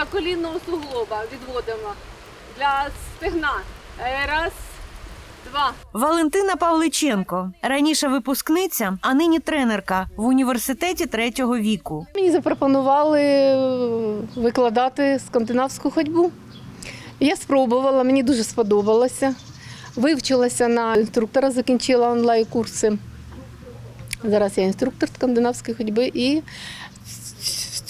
для колінного суглоба відводимо. Для стегна. Е, Раз, два. Валентина Павличенко раніше випускниця, а нині тренерка в університеті третього віку. Мені запропонували викладати скандинавську ходьбу. Я спробувала, мені дуже сподобалося. Вивчилася на інструктора, закінчила онлайн-курси. Зараз я інструктор скандинавської ходьби і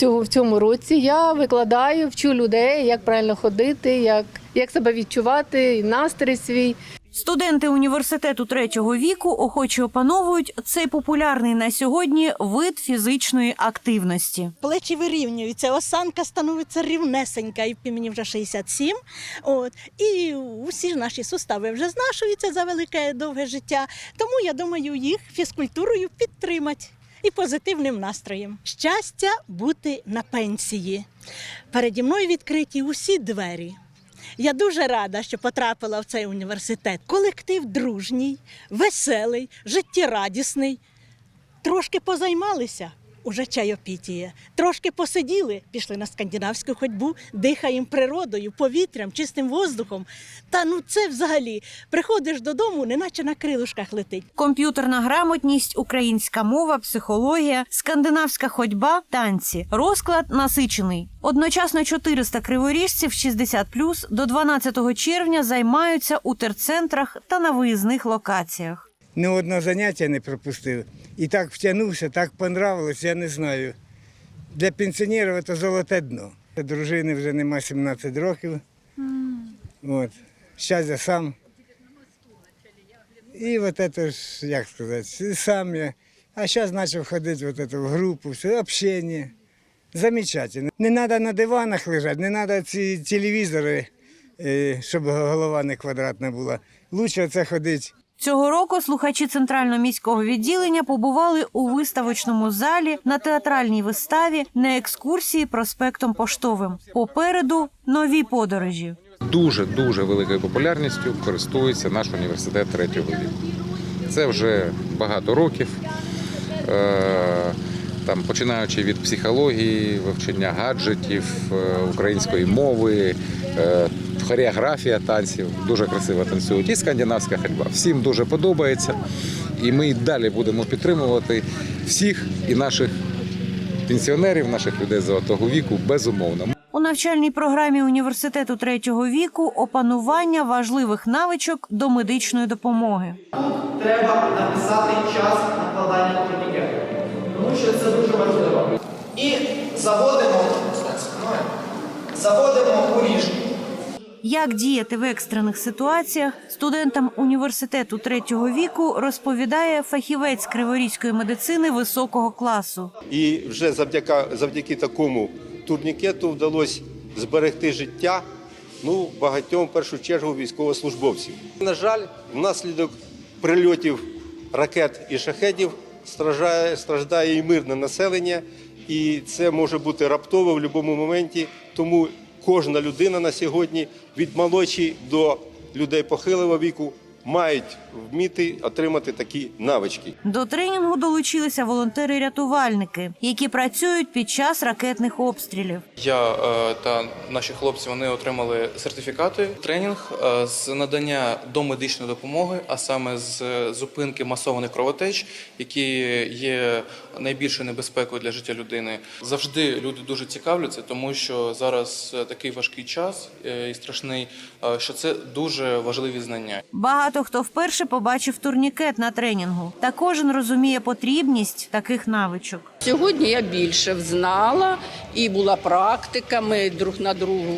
в цьому, в цьому році я викладаю, вчу людей, як правильно ходити, як, як себе відчувати, і настрій свій. Студенти університету третього віку охоче опановують цей популярний на сьогодні вид фізичної активності. плечі вирівнюються, осанка становиться рівнесенька, і мені вже 67. От, і усі ж наші сустави вже знашуються за велике довге життя. Тому я думаю, їх фізкультурою підтримати і позитивним настроєм. Щастя бути на пенсії. Переді мною відкриті усі двері. Я дуже рада, що потрапила в цей університет. Колектив дружній, веселий, життєрадісний. Трошки позаймалися, уже чайопітіє. Трошки посиділи, пішли на скандинавську ходьбу, дихаємо природою, повітрям, чистим воздухом. Та ну це взагалі приходиш додому, неначе на крилушках летить. Комп'ютерна грамотність, українська мова, психологія, скандинавська ходьба, танці. Розклад насичений. Одночасно 400 криворіжців 60+, до 12 червня займаються у терцентрах та на виїзних локаціях. Ні одного заняття не пропустив. І так втягнувся, так понравилось, я не знаю. Для пенсіонерів це золоте дно. Дружини вже нема 17 років. От. Зараз я сам. І от це ж, як сказати, сам я. А зараз почав ходити от це в групу, все, общення. Замечательно. Не треба на диванах лежати, не треба ці телевізори, е, щоб голова не квадратна була. Лучше це ходити Цього року слухачі центрального міського відділення побували у виставочному залі на театральній виставі на екскурсії проспектом Поштовим. Попереду нові подорожі. дуже дуже великою популярністю користується наш університет третього віку. Це вже багато років. Е, Там, починаючи від психології, вивчення гаджетів, е, української мови, е, хореографія танців, дуже красиво танцюють і скандинавська ходьба. Всім дуже подобається. І ми й далі будемо підтримувати всіх і наших пенсіонерів, наших людей золотого віку, безумовно. У навчальній програмі університету третього віку опанування важливих навичок до медичної допомоги. треба написати час накладання турнікету, тому що це дуже важливо. І заводимо, заводимо у ріжку. Як діяти в екстрених ситуаціях студентам університету третього віку розповідає фахівець криворізької медицини високого класу. І вже завдяки, завдяки такому турнікету вдалося зберегти життя ну, багатьом, в першу чергу, військовослужбовців. На жаль, внаслідок прильотів ракет і шахедів страждає, страждає і мирне населення, і це може бути раптово в будь-якому моменті. Тому кожна людина на сьогодні від молодші до людей похилого віку мають вміти отримати такі навички. До тренінгу долучилися волонтери-рятувальники, які працюють під час ракетних обстрілів. Я е, та наші хлопці вони отримали сертифікати. Тренінг е, з надання домедичної допомоги, а саме з зупинки масованих кровотеч, які є найбільшою небезпекою для життя людини. Завжди люди дуже цікавляться, тому що зараз е, такий важкий час е, і страшний, е, що це дуже важливі знання. Багато хто вперше побачив турнікет на тренінгу, та кожен розуміє потрібність таких навичок. Сьогодні я більше взнала і була практика. Ми друг на другу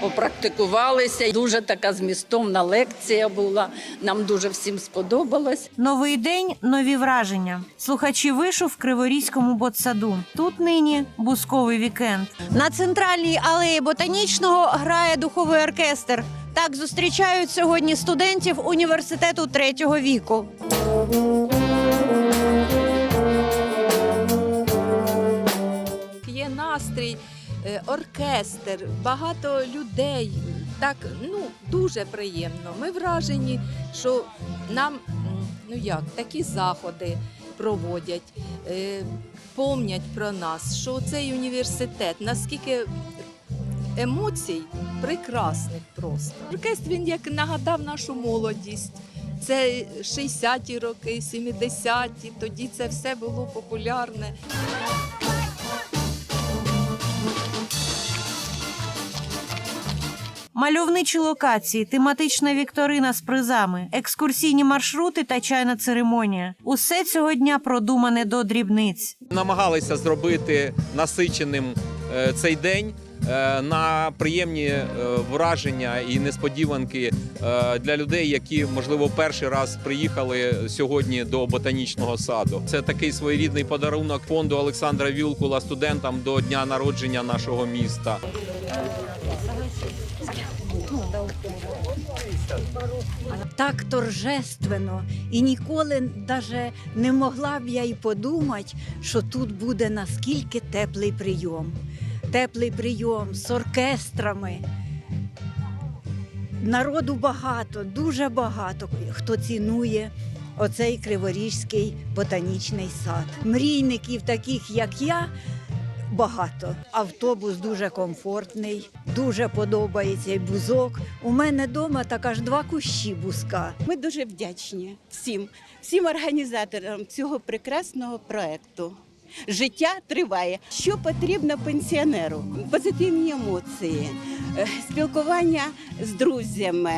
попрактикувалися. Дуже така змістовна лекція була. Нам дуже всім сподобалось. Новий день, нові враження. Слухачі вишу в Криворізькому ботсаду. Тут нині бусковий вікенд. На центральній алеї ботанічного грає духовий оркестр. Так зустрічають сьогодні студентів університету третього віку. Є настрій, е, оркестр, багато людей. Так, ну дуже приємно. Ми вражені, що нам ну як такі заходи проводять, е, помнять про нас, що цей університет, наскільки емоцій прекрасних просто. Оркестр він як нагадав нашу молодість. Це 60-ті роки, 70-ті, тоді це все було популярне. Мальовничі локації, тематична вікторина з призами, екскурсійні маршрути та чайна церемонія. Усе цього дня продумане до дрібниць. намагалися зробити насиченим е, цей день на приємні е, враження і несподіванки е, для людей, які можливо перший раз приїхали сьогодні до ботанічного саду. Це такий своєрідний подарунок фонду Олександра Вілкула студентам до дня народження нашого міста. так торжественно, і ніколи даже не могла б я й подумати, що тут буде наскільки теплий прийом. Теплий прийом з оркестрами. Народу багато, дуже багато, хто цінує оцей Криворіжський ботанічний сад. Мрійників, таких як я, багато. Автобус дуже комфортний, дуже подобається бузок. У мене вдома так аж два кущі бузка. Ми дуже вдячні всім, всім організаторам цього прекрасного проекту. Життя триває. Що потрібно пенсіонеру? Позитивні емоції, е, спілкування з друзями,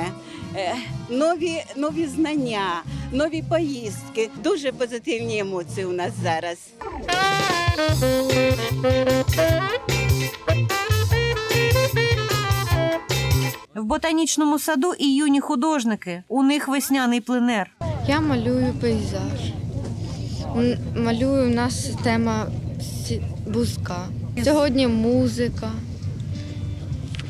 е, нові, нові знання, нові поїздки. Дуже позитивні емоції у нас зараз. В ботанічному саду і юні художники. У них весняний пленер. Я малюю пейзаж. М- Малюю у нас тема сі- бузка. Сьогодні музика.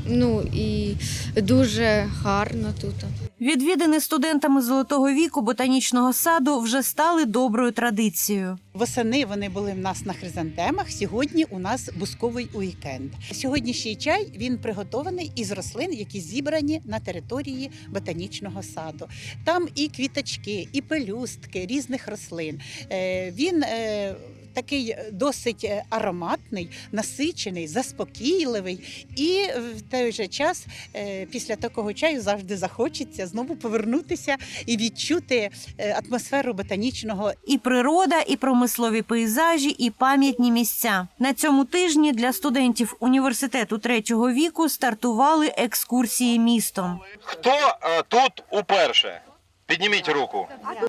Ну і дуже гарно тут. Відвідини студентами золотого віку ботанічного саду вже стали доброю традицією. Восени вони були в нас на хризантемах. Сьогодні у нас бусковий уікенд. Сьогоднішній чай він приготований із рослин, які зібрані на території ботанічного саду. Там і квіточки, і пелюстки різних рослин. Е, Він е, такий досить е, ароматний, насичений, заспокійливий, і в той же час е, після такого чаю завжди захочеться знову повернутися і відчути е, атмосферу ботанічного І природа, і промислові пейзажі, і пам'ятні місця. На цьому тижні для студентів університету третього віку стартували екскурсії містом. Хто е, тут уперше? Підніміть руку.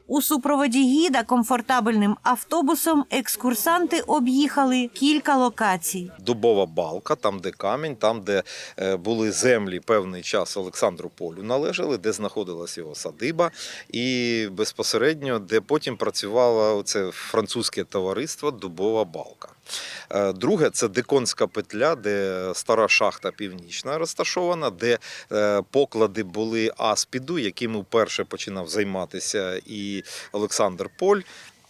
У супроводі гіда комфортабельним автобусом екскурсанти об'їхали кілька локацій. Дубова балка, там, де камінь, там, де е, були землі певний час Олександру Полю належали, де знаходилась його садиба, і безпосередньо, де потім працювало це французьке товариство Дубова балка. Е, Друге це Диконська петля, де стара шахта північна розташована, де е, поклади були аспіду, яким вперше починав займатися і Олександр Поль.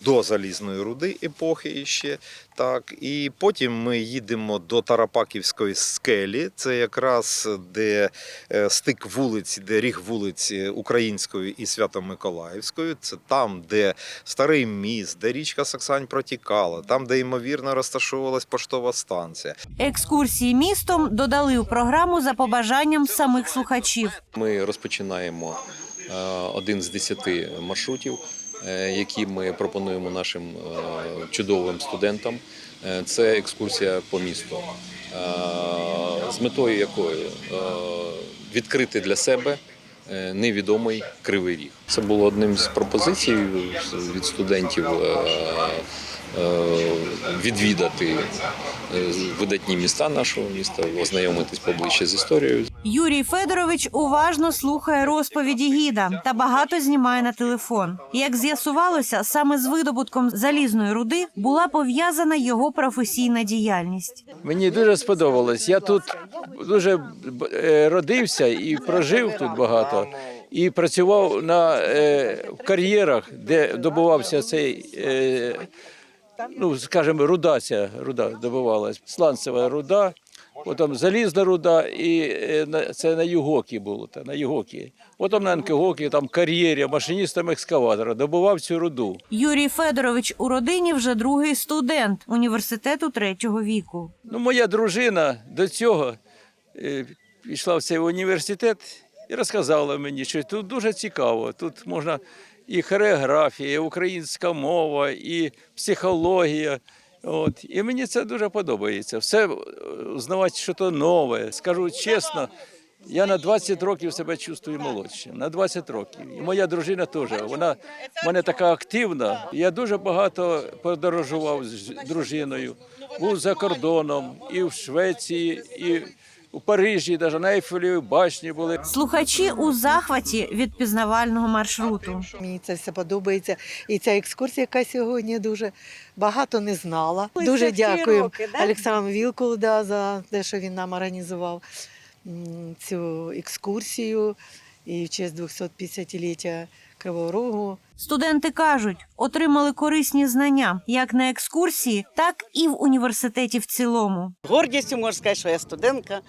До залізної руди епохи ще так. І потім ми їдемо до Тарапаківської скелі. Це якраз де е, стик вулиць, де ріг вулиці Української і Свято-Миколаївської. Це там, де старий міст, де річка Саксань протікала, там, де ймовірно розташовувалась поштова станція. Екскурсії містом додали у програму за побажанням самих слухачів. Ми розпочинаємо е, один з десяти маршрутів, які ми пропонуємо нашим е, чудовим студентам. Е, Це екскурсія по місту, е, з метою якої е, відкрити для себе е, невідомий кривий ріг. Це було одним з пропозицій від студентів е, е, відвідати е, видатні міста нашого міста, ознайомитись поближче з історією. Юрій Федорович уважно слухає розповіді гіда та багато знімає на телефон. Як з'ясувалося, саме з видобутком залізної руди була пов'язана його професійна діяльність. Мені дуже сподобалось. Я тут дуже е, родився і прожив тут багато. І працював на е, в кар'єрах, де добувався цей, е, ну скажімо, руда ця руда добувалась. Сланцева руда, потім залізна руда, і е, на- це на Югокі було. Та, на Югокі. Потім на Анкигокі, там кар'єрі, машиністом екскаватора добував цю руду. Юрій Федорович у родині вже другий студент університету третього віку. Ну, моя дружина до цього е, пішла в цей університет і розказала мені, що тут дуже цікаво. Тут можна і хореографія, і українська мова, і психологія. От. І мені це дуже подобається. Все е, узнавати щось нове. Скажу чесно, я на 20 років себе чувствую молодшим. На 20 років. І моя дружина теж. Вона в мене така активна. Я дуже багато подорожував з дружиною. Був за кордоном, і в Швеції, і у Парижі, навіть на Ейфелевій башні були. Слухачі у захваті від пізнавального маршруту. Мені це все подобається. І ця екскурсія, яка сьогодні дуже багато не знала. Дуже дякую? Олександру Вілкулу да, за те, що він нам організував цю екскурсію і в честь 250-ліття Кривого Рогу. Студенти кажуть, отримали корисні знання як на екскурсії, так і в університеті в цілому. Гордістю можу сказати, що я студентка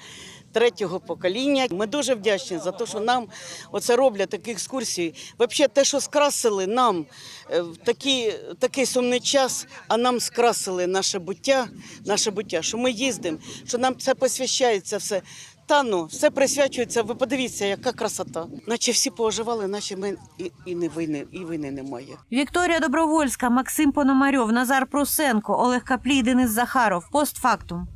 третього покоління. Ми дуже вдячні за те, що нам оце роблять такі екскурсії. Взагалі, те, що скрасили нам е, в такі, такий сумний час, а нам скрасили наше буття, наше буття, що ми їздимо, що нам це посвящається все. Та ну, все присвячується. Ви подивіться, яка красота. Наче всі поживали, наче ми і, і не війни, і війни немає. Вікторія Добровольська, Максим Пономарьов, Назар Прусенко, Олег Каплій, Денис Захаров. Постфактум.